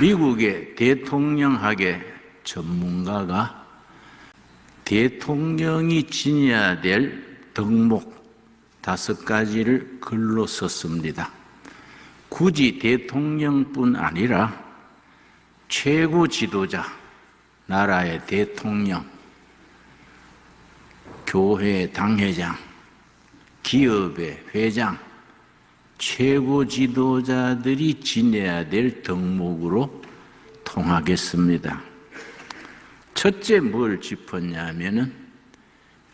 미국의 대통령학의 전문가가 대통령이 지녀야 될 덕목 다섯 가지를 글로 썼습니다. 굳이 대통령뿐 아니라 최고 지도자, 나라의 대통령, 교회 당회장, 기업의 회장, 최고 지도자들이 지내야 될 덕목으로 통하겠습니다. 첫째 뭘 짚었냐면은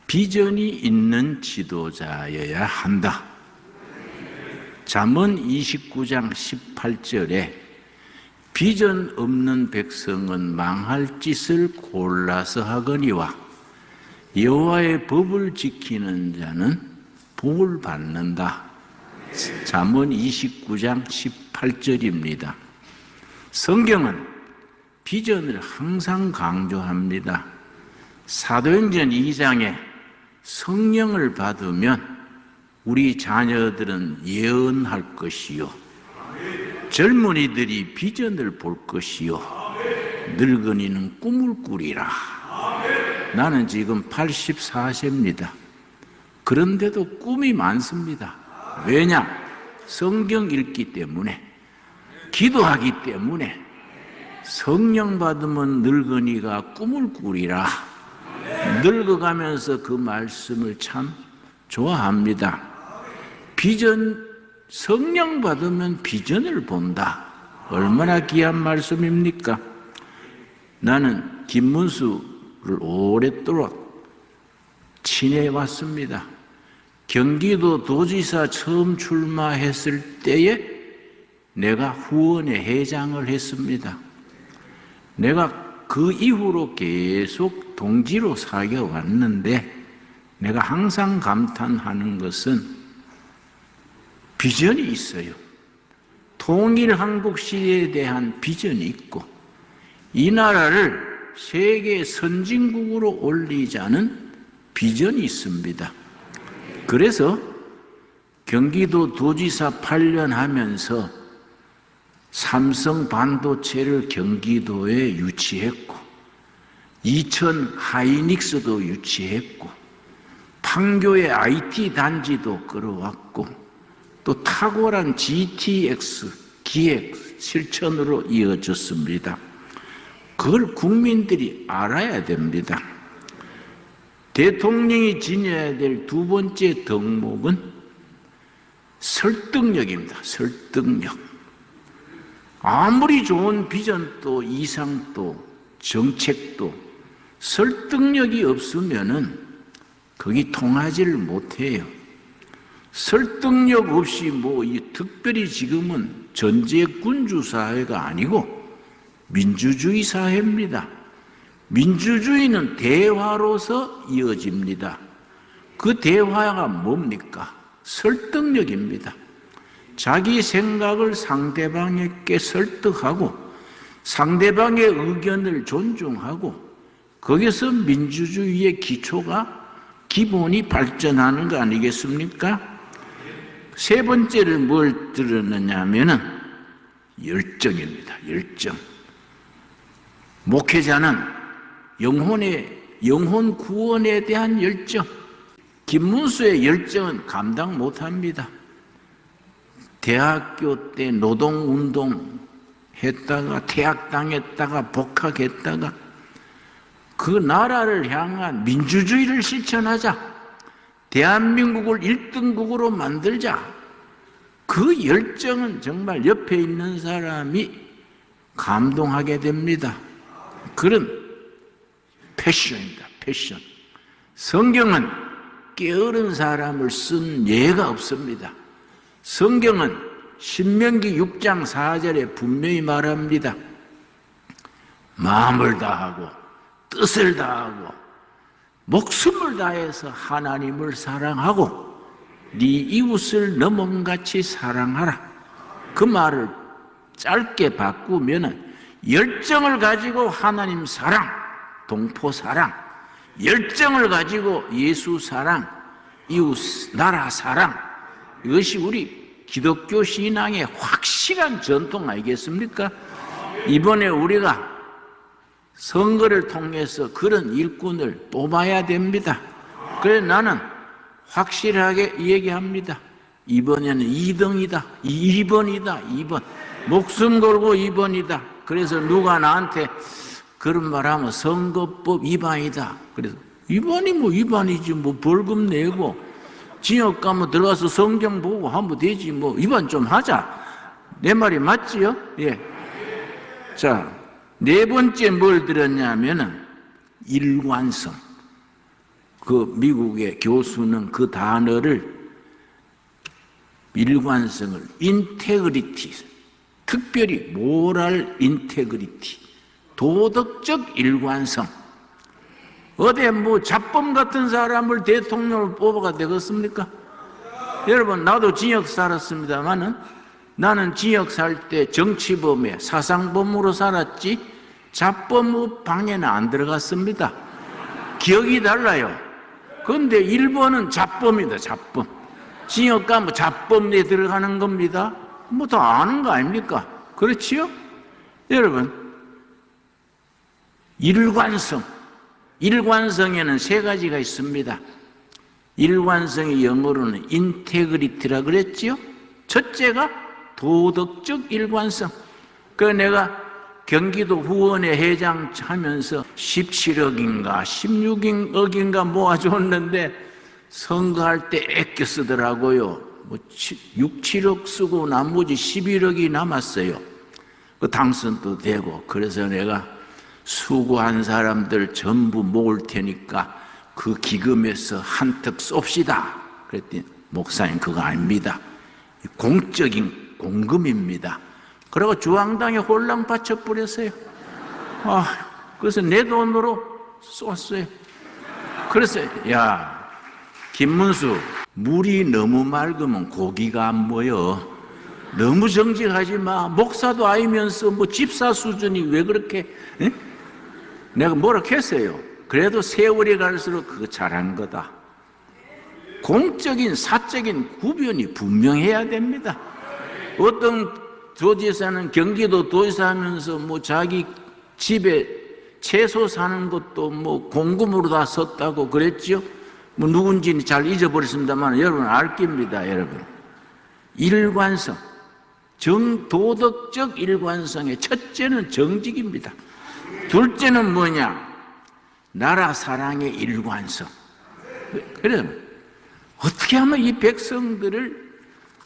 비전이 있는 지도자여야 한다. 잠언 29장 18절에 비전 없는 백성은 망할 짓을 골라서 하거니와 여호와의 법을 지키는 자는 복을 받는다. 잠언 29장 18절입니다. 성경은 비전을 항상 강조합니다. 사도행전 2장에 성령을 받으면 우리 자녀들은 예언할 것이요. 젊은이들이 비전을 볼 것이요. 늙은이는 꿈을 꾸리라. 나는 지금 84세입니다. 그런데도 꿈이 많습니다. 왜냐? 성경 읽기 때문에, 기도하기 때문에, 성령 받으면 늙은이가 꿈을 꾸리라. 늙어가면서 그 말씀을 참 좋아합니다. 비전, 성령 받으면 비전을 본다. 얼마나 귀한 말씀입니까? 나는 김문수를 오랫도록 친해 왔습니다. 경기도 도지사 처음 출마했을 때에 내가 후원회 회장을 했습니다. 내가 그 이후로 계속 동지로 사겨 왔는데 내가 항상 감탄하는 것은 비전이 있어요. 통일 한국 시대에 대한 비전이 있고 이 나라를 세계 선진국으로 올리자는 비전이 있습니다. 그래서 경기도 도지사 8년 하면서 삼성 반도체를 경기도에 유치했고, 이천 하이닉스도 유치했고, 판교의 IT 단지도 끌어왔고, 또 탁월한 GTX 기획 실천으로 이어졌습니다. 그걸 국민들이 알아야 됩니다. 대통령이 지녀야 될 두 번째 덕목은 설득력입니다. 설득력. 아무리 좋은 비전도 이상도 정책도 설득력이 없으면은 거기 통하지를 못해요. 설득력 없이 뭐 특별히 지금은 전제 군주 사회가 아니고 민주주의 사회입니다. 민주주의는 대화로서 이어집니다. 그 대화가 뭡니까? 설득력입니다. 자기 생각을 상대방에게 설득하고 상대방의 의견을 존중하고 거기서 민주주의의 기초가 기본이 발전하는 거 아니겠습니까? 세 번째를 뭘 들었느냐 하면은 열정입니다. 열정. 목회자는 영혼의 영혼 구원에 대한 열정. 김문수의 열정은 감당 못 합니다. 대학교 때 노동운동 했다가 퇴학당했다가 복학했다가 그 나라를 향한 민주주의를 실천하자. 대한민국을 1등국으로 만들자. 그 열정은 정말 옆에 있는 사람이 감동하게 됩니다. 그런 패션입니다. 패션. 성경은 게으른 사람을 쓴 예가 없습니다. 성경은 신명기 6장 4절에 분명히 말합니다. 마음을 다하고 뜻을 다하고 목숨을 다해서 하나님을 사랑하고 네 이웃을 너 몸같이 사랑하라. 그 말을 짧게 바꾸면은 열정을 가지고 하나님 사랑, 동포 사랑, 열정을 가지고 예수 사랑, 이웃 나라 사랑, 이것이 우리 기독교 신앙의 확실한 전통 아니겠습니까? 이번에 우리가 선거를 통해서 그런 일꾼을 뽑아야 됩니다. 그래서 나는 확실하게 얘기합니다. 이번에는 2등이다. 2번이다. 2번. 목숨 걸고 2번이다. 그래서 누가 나한테 그런 말 하면 선거법 위반이다. 그래서 위반이 뭐 위반이지 뭐 벌금 내고 지역 가면 들어가서 성경 보고 하면 되지 뭐 위반 좀 하자. 내 말이 맞지요? 예. 자, 네 번째 뭘 들었냐면은 일관성. 그 미국의 교수는 그 단어를 일관성을 인테그리티 특별히 모랄 인테그리티 도덕적 일관성 어디 뭐 잡범 같은 사람을 대통령을 뽑아가 되겠습니까? 여러분 나도 지역 살았습니다만은 나는 지역 살 때 정치범에 사상범으로 살았지 잡범의 방에는 안 들어갔습니다. 기억이 달라요. 그런데 일본은 잡범이다, 잡범. 지역 가면 잡범에 들어가는 겁니다. 뭐 다 아는 거 아닙니까? 그렇지요? 여러분, 일관성. 일관성에는 세 가지가 있습니다. 일관성의 영어로는 인테그리티라 그랬지요? 첫째가 도덕적 일관성. 그 내가 경기도 후원회 회장 하면서 17억인가 16억인가 모아줬는데 선거할 때 아껴 쓰더라고요. 뭐 6, 7억 쓰고 나머지 11억이 남았어요. 그 당선도 되고 그래서 내가 수고한 사람들 전부 모을 테니까 그 기금에서 한턱 쏩시다. 그랬더니 목사님 그거 아닙니다. 공적인 공금입니다. 그리고 주황당에 홀랑 바쳐버렸어요. 아, 그래서 내 돈으로 쏘았어요. 그래서, 야, 김문수, 물이 너무 맑으면 고기가 안 보여. 너무 정직하지 마. 목사도 아니면서 뭐 집사 수준이 왜 그렇게, 에? 내가 뭐라 했어요. 그래도 세월이 갈수록 그거 잘한 거다. 공적인, 사적인 구별이 분명해야 됩니다. 어떤 도지사는 경기도 도지사 하면서 뭐 자기 집에 채소 사는 것도 뭐 공금으로 다 썼다고 그랬죠? 뭐 누군지는 잘 잊어버렸습니다만 여러분 알 겁니다, 여러분. 일관성. 정도덕적 일관성의 첫째는 정직입니다. 둘째는 뭐냐? 나라 사랑의 일관성. 그래, 어떻게 하면 이 백성들을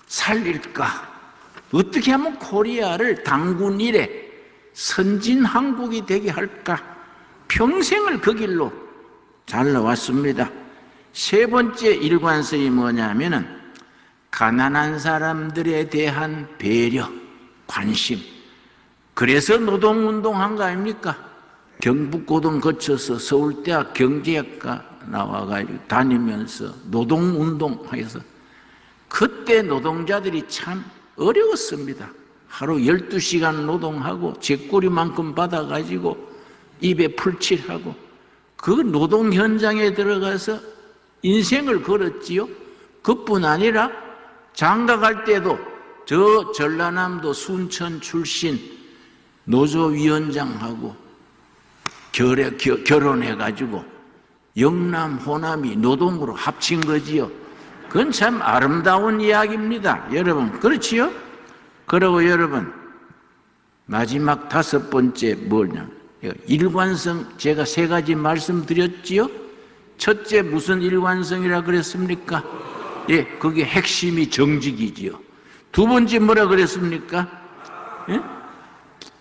살릴까? 어떻게 하면 코리아를 당군 일에 선진 한국이 되게 할까? 평생을 그 길로 잘라왔습니다. 세 번째 일관성이 뭐냐면은 가난한 사람들에 대한 배려, 관심. 그래서 노동운동 한 거 아닙니까? 경북고등 거쳐서 서울대학 경제학과 나와가지고 다니면서 노동운동 해서 그때 노동자들이 참 어려웠습니다. 하루 12시간 노동하고 제꼬리만큼 받아가지고 입에 풀칠하고 그 노동 현장에 들어가서 인생을 걸었지요. 그뿐 아니라 장가 갈 때도 저 전라남도 순천 출신 노조위원장하고 결해, 결혼해가지고 영남, 호남이 노동으로 합친 거지요. 그건 참 아름다운 이야기입니다. 여러분, 그렇지요? 그리고 여러분, 마지막 다섯 번째 뭐냐? 일관성, 제가 세 가지 말씀드렸지요? 첫째, 무슨 일관성이라 그랬습니까? 예, 그게 핵심이 정직이지요. 두 번째 뭐라 그랬습니까? 예?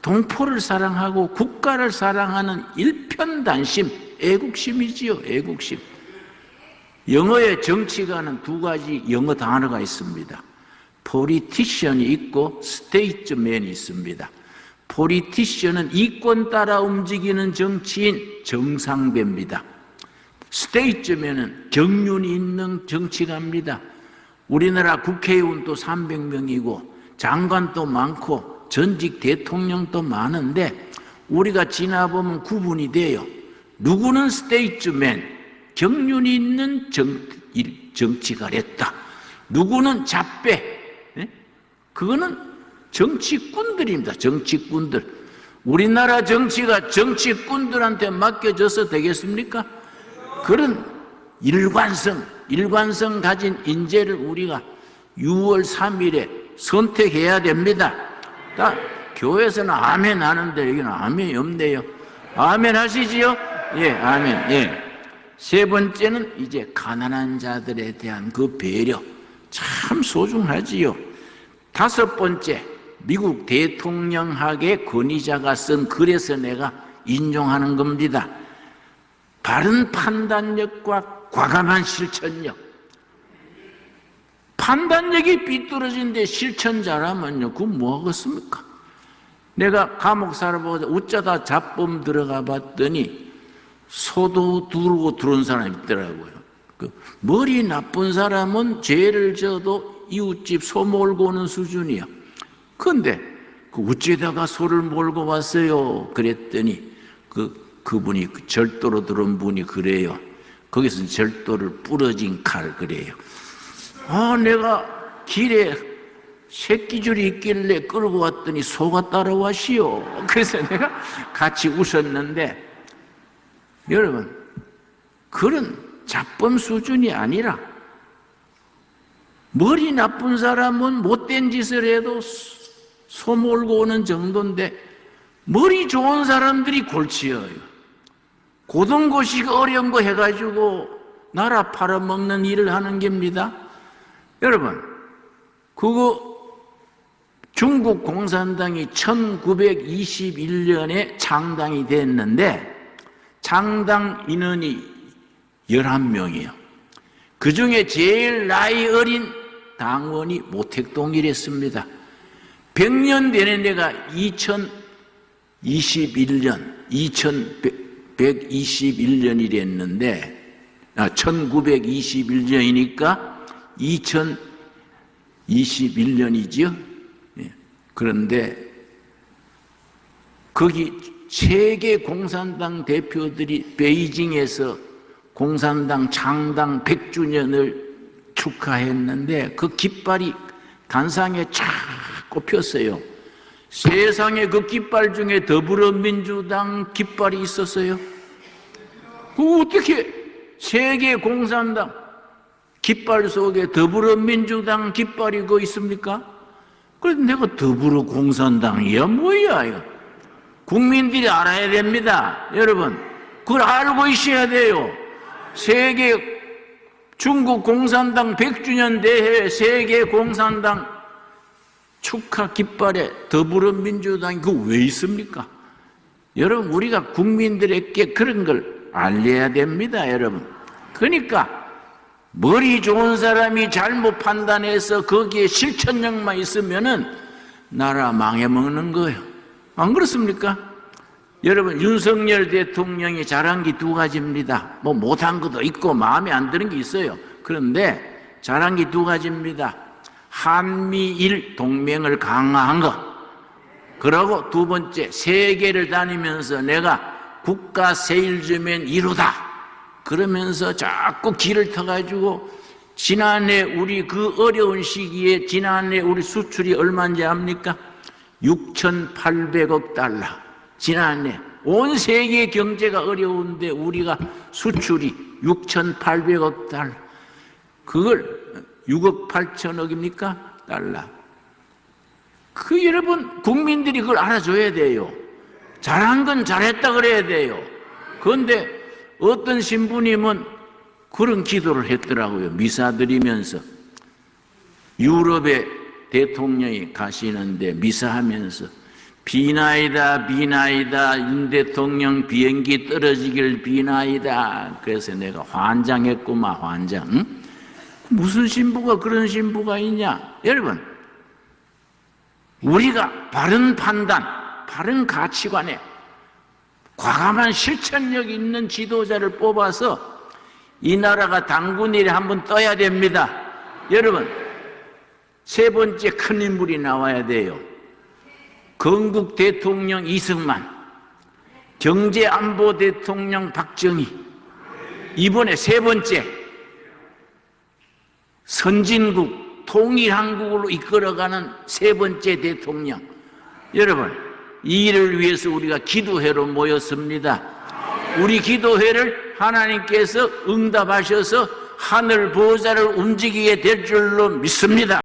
동포를 사랑하고 국가를 사랑하는 일편단심, 애국심이지요, 애국심. 영어의 정치가는 두 가지 영어 단어가 있습니다. 포리티션이 있고 스테이트맨이 있습니다. 포리티션은 이권 따라 움직이는 정치인 정상배입니다. 스테이트맨은 경륜이 있는 정치가입니다. 우리나라 국회의원도 300명이고 장관도 많고 전직 대통령도 많은데 우리가 지나보면 구분이 돼요. 누구는 스테이트맨, 경륜이 있는 정, 정치가랬다. 누구는 잡배, 예? 그거는 정치꾼들입니다. 정치꾼들. 우리나라 정치가 정치꾼들한테 맡겨져서 되겠습니까? 그런 일관성, 일관성 가진 인재를 우리가 6월 3일에 선택해야 됩니다. 다 교회에서는 아멘 하는데 여기는 아멘이 없네요. 아멘 하시지요? 예, 아멘. 예. 세 번째는 이제 가난한 자들에 대한 그 배려. 참 소중하지요. 다섯 번째, 미국 대통령학의 권위자가 쓴 글에서 내가 인용하는 겁니다. 바른 판단력과 과감한 실천력. 판단력이 삐뚤어진데 실천 잘하면요, 그건 뭐 하겠습니까? 내가 감옥 살아보자 어쩌다 잡범 들어가 봤더니 소도 두르고 들어온 사람이 있더라고요. 그 머리 나쁜 사람은 죄를 져도 이웃집 소 몰고 오는 수준이야. 근데 그 어째다가 소를 몰고 왔어요? 그랬더니 그 그분이 그 절도로 들어온 분이 그래요. 거기서 절도를 부러진 칼 그래요. 아, 내가 길에 새끼줄이 있길래 끌고 왔더니 소가 따라와시오. 그래서 내가 같이 웃었는데, 여러분, 그런 잡범 수준이 아니라, 머리 나쁜 사람은 못된 짓을 해도 소 몰고 오는 정도인데, 머리 좋은 사람들이 골치여요. 고등고시 어려운 거 해가지고 나라 팔아먹는 일을 하는 겁니다. 여러분, 그거 중국 공산당이 1921년에 창당이 됐는데 창당 인원이 11명이에요. 그 중에 제일 나이 어린 당원이 모택동이랬습니다. 100년 되는 데가 2021년, 2121년이랬는데, 아, 1921년이니까 2021년이지요. 예. 그런데 거기 세계 공산당 대표들이 베이징에서 공산당 창당 100주년을 축하했는데 그 깃발이 단상에 쫙 꼽혔어요. 세상에 그 깃발 중에 더불어민주당 깃발이 있었어요. 그 어떻게 세계 공산당 깃발 속에 더불어민주당 깃발이 그 있습니까? 그래도 내가 더불어공산당이야 뭐야. 국민들이 알아야 됩니다. 여러분 그걸 알고 있어야 돼요. 세계 중국 공산당 100주년 대회 세계 공산당 축하 깃발에 더불어민주당이 그 왜 있습니까? 여러분 우리가 국민들에게 그런 걸 알려야 됩니다, 여러분. 그러니까 머리 좋은 사람이 잘못 판단해서 거기에 실천력만 있으면은 나라 망해먹는 거예요. 안 그렇습니까? 여러분, 윤석열 대통령이 잘한 게 두 가지입니다. 뭐 못한 것도 있고 마음에 안 드는 게 있어요. 그런데 잘한 게 두 가지입니다. 한미일 동맹을 강화한 것. 그러고 두 번째, 세계를 다니면서 내가 국가 세일즈맨 1호다. 그러면서 자꾸 길을 터가지고 지난해 우리 그 어려운 시기에 지난해 우리 수출이 얼마인지 압니까? 6,800억 달러. 지난해 온 세계 경제가 어려운데 우리가 수출이 6,800억 달러. 그걸 6억 8천억입니까? 달러. 그 여러분 국민들이 그걸 알아줘야 돼요. 잘한 건 잘했다 그래야 돼요. 그런데 어떤 신부님은 그런 기도를 했더라고요. 미사 드리면서 유럽에 대통령이 가시는데 미사하면서 비나이다 비나이다 윤 대통령 비행기 떨어지길 비나이다. 그래서 내가 환장했구만 환장. 응? 무슨 신부가 그런 신부가 있냐? 여러분 우리가 바른 판단, 바른 가치관에 과감한 실천력 있는 지도자를 뽑아서 이 나라가 당군일에 한번 떠야 됩니다. 여러분, 세 번째 큰 인물이 나와야 돼요. 건국 대통령 이승만, 경제안보 대통령 박정희, 이번에 세 번째 선진국 통일한국으로 이끌어가는 세 번째 대통령. 여러분, 이 일을 위해서 우리가 기도회로 모였습니다. 우리 기도회를 하나님께서 응답하셔서 하늘 보호자를 움직이게 될 줄로 믿습니다.